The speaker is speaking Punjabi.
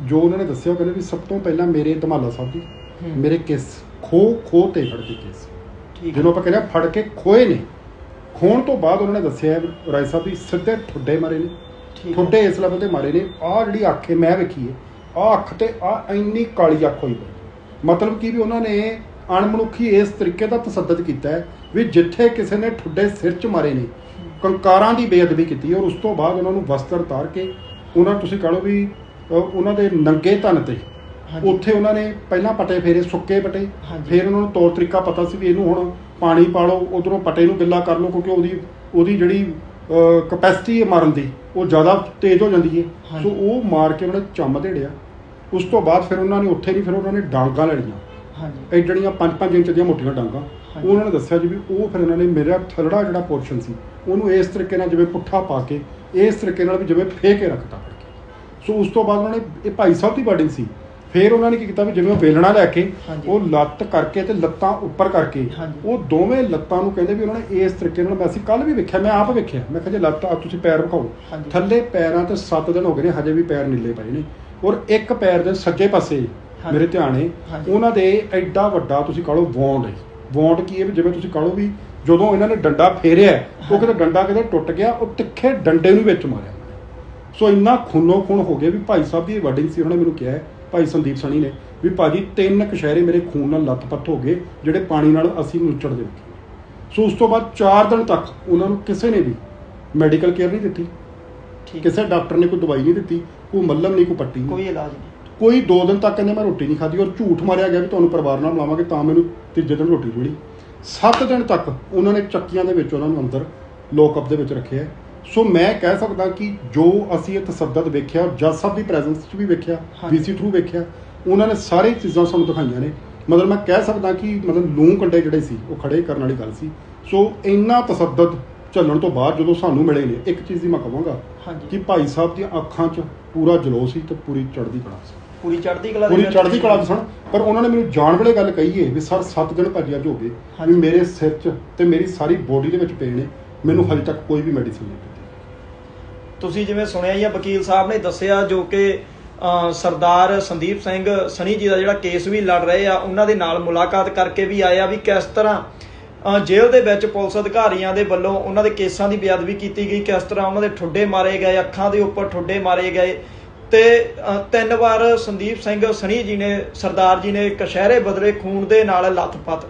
ਜੋ ਉਹਨਾਂ ਨੇ ਦੱਸਿਆ ਕਹਿੰਦੇ ਵੀ ਸਭ ਤੋਂ ਪਹਿਲਾਂ ਮੇਰੇ ਧਮਾਲਾ ਸਾਹਿਬ ਜੀ। ਮੇਰੇ ਕੇਸ ਖੋ ਖੋ ਤੇ ਫੜ ਕੇ ਕੇਸ। ਜਿਹਨੂੰ ਆਪਾਂ ਕਹਿੰਦੇ ਫੜ ਕੇ ਖੋਏ ਨੇ। ਖੋਣ ਤੋਂ ਬਾਅਦ ਉਹਨਾਂ ਨੇ ਦੱਸਿਆ ਰਾਏ ਸਾਹਿਬ ਵੀ ਸਿੱਧੇ ਠੁੱਡੇ ਮਾਰੇ ਨੇ। ਠੁੱਡੇ ਇਸ ਲੈਵਲ ਤੇ ਮਾਰੇ ਨੇ। ਆਹ ਜਿਹੜੀ ਅੱਖ ਮੈਂ ਵੇਖੀ ਹੈ ਆਹ ਅੱਖ ਤੇ ਆ ਇੰਨੀ ਕਾਲੀ ਅੱਖ ਹੋਈ ਪਈ। ਮਤਲਬ ਕੀ ਵੀ ਉਹਨਾਂ ਨੇ ਅਣਮਨੁੱਖੀ ਇਸ ਤਰੀਕੇ ਦਾ ਤਸੱਦਦ ਕੀਤਾ ਹੈ ਵੀ ਜਿੱਥੇ ਕਿਸੇ ਨੇ ਠੁੱਡੇ ਸਿਰ 'ਚ ਮਾਰੇ ਨੇ ਕੰਕਾਰਾਂ ਦੀ ਬੇਅਦਬੀ ਕੀਤੀ ਔਰ ਉਸ ਤੋਂ ਬਾਅਦ ਉਹਨਾਂ ਨੂੰ ਵਸਤਰ ਉਤਾਰ ਕੇ ਉਹਨਾਂ ਤੁਸੀਂ ਕਹ ਲਓ ਵੀ ਉਹਨਾਂ ਦੇ ਨੰਗੇ ਤਨ ਤੇ। ਉੱਥੇ ਉਹਨਾਂ ਨੇ ਪਹਿਲਾਂ ਪਟੇ ਫੇਰੇ ਸੁੱਕੇ ਪਟੇ। ਫਿਰ ਉਹਨਾਂ ਨੂੰ ਤੌਰ ਤਰੀਕਾ ਪਤਾ ਸੀ ਵੀ ਇਹਨੂੰ ਹੁਣ ਪਾਣੀ ਪਾ ਲਓ ਉਧਰੋਂ ਪਟੇ ਨੂੰ ਗਿੱਲਾ ਕਰ ਲਓ ਕਿਉਂਕਿ ਉਹਦੀ ਉਹਦੀ ਜਿਹੜੀ ਕਪੈਸਿਟੀ ਹੈ ਮਾਰਨ ਦੀ ਉਹ ਜ਼ਿਆਦਾ ਤੇਜ਼ ਹੋ ਜਾਂਦੀ ਹੈ। ਸੋ ਉਹ ਮਾਰ ਕੇ ਉਹਨਾਂ ਨੇ ਚੰਮ ਦੇੜਿਆ ਉਸ ਤੋਂ ਬਾਅਦ ਫਿਰ ਉਹਨਾਂ ਨੇ ਉੱਥੇ ਨਹੀਂ ਫਿਰ ਉਹਨਾਂ ਨੇ ਡਾਂਗਾ ਲੈਣੀਆਂ ਹਾਂਜੀ ਜਿਹੜੀਆਂ 5-5 ਇੰਚ ਦੀਆਂ ਮੋਟੀਆਂ ਡਾਂਗਾ। ਉਹਨਾਂ ਨੇ ਦੱਸਿਆ ਜੀ ਵੀ ਉਹ ਫਿਰ ਇਹਨਾਂ ਨੇ ਮੇਰਾ ਥਲੜਾ ਜਿਹੜਾ ਪੋਰਸ਼ਨ ਸੀ ਉਹਨੂੰ ਇਸ ਤਰੀਕੇ ਨਾਲ ਜਿਵੇਂ ਪੁੱਠਾ ਪਾ ਕੇ ਇਸ ਤਰੀਕੇ ਨਾਲ ਵੀ ਜਿਵੇਂ ਫੇ ਕੇ ਰੱਖਤਾ ਸੋ ਉਸ ਤੋਂ ਬਾਅਦ ਉਹਨਾਂ ਨੇ ਇਹ ਭਾਈ ਸਾਹਿਬ ਦੀ ਬਾਡੀ ਸੀ ਫਿਰ ਉਹਨਾਂ ਨੇ ਕੀ ਕੀਤਾ ਵੀ ਜਿਵੇਂ ਉਹ ਵੇਲਣਾ ਲੈ ਕੇ। ਉਹ ਲੱਤ ਕਰਕੇ ਤੇ ਲੱਤਾਂ ਉੱਪਰ ਕਰਕੇ। ਉਹ ਦੋਵੇਂ ਲੱਤਾਂ ਨੂੰ ਕਹਿੰਦੇ ਵੀ ਉਹਨਾਂ ਨੇ ਇਸ ਤਰੀਕੇ ਨਾਲ ਮੈਂ ਅਸੀਂ ਕੱਲ ਵੀ ਵੇਖਿਆ ਮੈਂ ਆਪ ਵੇਖਿਆ ਮੈਂ ਕਿਹਾ ਜੇ ਲੱਤ ਆ ਤੁਸੀਂ ਪੈਰ ਵਿਖਾਓ। ਥੱਲੇ ਪੈਰਾਂ ਤੇ 7 ਦਿਨ ਹੋ ਗਏ ਨੇ ਹਜੇ ਵੀ ਪੈਰ ਨੀਲੇ ਪਏ ਨੇ ਔਰ ਇੱਕ ਪੈਰ ਦੇ ਸੱਜੇ ਪਾਸੇ। ਮੇਰੇ ਧਿਆਨ ਹੈ। ਉਹਨਾਂ ਦੇ ਐਡਾ ਵੱਡਾ ਤੁਸੀਂ ਕਹ ਲਓ ਵੌਂਡ ਹੈ ਵੌਂਡ ਕੀ ਹੈ ਵੀ ਜਿਵੇਂ ਤੁਸੀਂ ਕਹ ਲਓ ਵੀ ਜਦੋਂ ਇਹਨਾਂ ਨੇ ਡੰਡਾ ਫੇਰਿਆ ਉਹ ਕਿਤੇ ਡੰਡਾ ਕਿਤੇ ਟੁੱਟ ਗਿਆ ਉਹ ਤਿੱਖੇ ਡੰਡੇ ਨੂੰ ਵਿੱਚ ਮਾਰਿਆ। ਸੋ ਇੰਨਾ ਖੂਨੋ ਖੂਨ ਹੋ ਗਿਆ ਵੀ ਭਾਈ ਸਾਹਿਬ ਦੀ ਵਰਡਿੰਗ ਸੀ ਉਹਨਾਂ ਮੈਨੂੰ ਕਿਹਾ ਭਾਈ ਸੰਦੀਪ ਸਣੀ ਨੇ ਵੀ ਭਾਜੀ ਤਿੰਨ ਕਸ਼ਹਿਰੇ ਮੇਰੇ ਖੂਨ ਨਾਲ ਲੱਤ-ਪੱਤ ਹੋ ਗਏ ਜਿਹੜੇ ਪਾਣੀ ਨਾਲ ਅਸੀਂ ਨੁੱਚੜਦੇ ਵੇਖੇ ਸੋ ਉਸ ਤੋਂ ਬਾਅਦ 4 ਦਿਨ ਤੱਕ ਉਹਨਾਂ ਨੂੰ ਕਿਸੇ ਨੇ ਵੀ ਮੈਡੀਕਲ ਕੇਅਰ ਨਹੀਂ ਦਿੱਤੀ। ਠੀਕ। ਕਿਸੇ ਡਾਕਟਰ ਨੇ ਕੋਈ ਦਵਾਈ ਨਹੀਂ ਦਿੱਤੀ ਕੋਈ ਮੱਲਮ ਨਹੀਂ ਕੋਈ ਪੱਟੀ ਕੋਈ ਇਲਾਜ ਨਹੀਂ। ਕੋਈ 2 ਦਿਨ ਤੱਕ ਕਹਿੰਦੇ ਮੈਂ ਰੋਟੀ ਨਹੀਂ ਖਾਧੀ ਔਰ ਝੂਠ ਮਾਰਿਆ ਗਿਆ ਵੀ ਤੁਹਾਨੂੰ ਪਰਿਵਾਰ ਨਾਲ ਮਿਲਾਵਾਂਗੇ ਤਾਂ ਮੈਨੂੰ ਤੀਜੇ ਦਿਨ ਰੋਟੀ ਮਿਲੀ। 7 ਦਿਨ ਤੱਕ ਉਹਨਾਂ ਨੇ ਚੱਕੀਆਂ ਦੇ ਵਿੱਚ ਉਹਨਾਂ ਨੂੰ ਅੰਦਰ ਲੋਕਅਪ ਦੇ ਵਿੱਚ ਰੱਖਿਆ। ਸੋ ਮੈਂ ਕਹਿ ਸਕਦਾ ਕਿ ਜੋ ਅਸੀਂ ਇਹ ਤਸੱਦਦ ਵੇਖਿਆ ਜੱਜ ਸਾਹਿਬ ਦੀ ਪ੍ਰੈਜ਼ੈਂਸ 'ਚ ਵੀ ਵੇਖਿਆ। ਵੀਸੀ ਥਰੂ ਵੇਖਿਆ ਉਹਨਾਂ ਨੇ ਸਾਰੀ ਚੀਜ਼ਾਂ ਸਾਨੂੰ ਦਿਖਾਈਆਂ ਨੇ। ਮਤਲਬ ਮੈਂ ਕਹਿ ਸਕਦਾ ਕਿ ਮਤਲਬ ਲੂੰ ਕੰਡੇ ਜਿਹੜੇ ਸੀ ਉਹ ਖੜੇ ਕਰਨ ਵਾਲੀ ਗੱਲ ਸੀ। ਸੋ ਇੰਨਾ ਤਸੱਦਦ ਝੱਲਣ ਤੋਂ ਬਾਅਦ ਜਦੋਂ ਸਾਨੂੰ ਮਿਲੇ ਨੇ ਇੱਕ ਚੀਜ਼ ਦੀ ਮੈਂ ਕਹਾਂਗਾ ਕਿ ਭਾਈ ਸਾਹਿਬ ਦੀਆਂ ਅੱਖਾਂ 'ਚ ਪੂਰਾ ਜਲੋ ਸੀ ਤੇ ਪੂਰੀ ਚੜ੍ਹਦੀ ਕਲਾ ਸੀ। ਪੂਰੀ ਚੜ੍ਹਦੀ ਕਲਾ ਪੂਰੀ ਚੜ੍ਹਦੀ ਕਲਾ ਸਨ। ਪਰ ਉਹਨਾਂ ਨੇ ਮੈਨੂੰ ਜਾਣ ਵੇਲੇ ਗੱਲ ਕਹੀ ਹੈ ਵੀ ਸਰ 7 ਦਿਨ ਭਾਜੀ ਅੱਜ ਹੋ ਗਏ ਵੀ। ਮੇਰੇ ਸਿਰ 'ਚ ਤੇ ਮੇਰੀ ਸਾਰੀ ਬੋਡੀ ਦੇ ਵਿੱਚ ਪੇਨ ਨੇ ਮੈਨੂੰ ਹਜੇ ਤੱਕ ਕੋਈ ਵੀ ਮੈਡੀਸਿਨ ਨਹੀਂ ਦਿੱਤੀ ਤੁਸੀਂ ਜਿਵੇਂ ਸੁਣਿਆ ਹੀ ਆ, ਵਕੀਲ ਸਾਹਿਬ ਨੇ ਦੱਸਿਆ ਜੋ ਕਿ ਸਰਦਾਰ ਸੰਦੀਪ ਸਿੰਘ ਸਣੀ ਜੀ ਦਾ ਜਿਹੜਾ ਕੇਸ ਵੀ ਲੜ ਰਹੇ ਆ, ਉਹਨਾਂ ਦੇ ਨਾਲ ਮੁਲਾਕਾਤ ਕਰਕੇ ਵੀ ਆਏ ਵੀ ਕਿਸ ਤਰ੍ਹਾਂ ਜੇਲ੍ਹ ਦੇ ਵਿੱਚ ਪੁਲਿਸ ਅਧਿਕਾਰੀਆਂ ਦੇ ਵੱਲੋਂ ਉਹਨਾਂ ਦੇ ਕੇਸਾਂ ਦੀ ਬੇਅਦਬੀ ਕੀਤੀ ਗਈ, ਕਿਸ ਤਰ੍ਹਾਂ ਉਹਨਾਂ ਦੇ ਠੁੱਡੇ ਮਾਰੇ ਗਏ, ਅੱਖਾਂ ਦੇ ਉੱਪਰ ਠੁੱਡੇ ਮਾਰੇ ਗਏ। ਤੇ ਤਿੰਨ ਵਾਰ ਸੰਦੀਪ ਸਿੰਘ ਸਣੀ ਜੀ ਨੇ, ਸਰਦਾਰ ਜੀ ਨੇ ਕਸ਼ਹਿਰੇ ਬਦਲੇ ਖੂਨ ਦੇ ਨਾਲ ਲੱਥਪੱਤ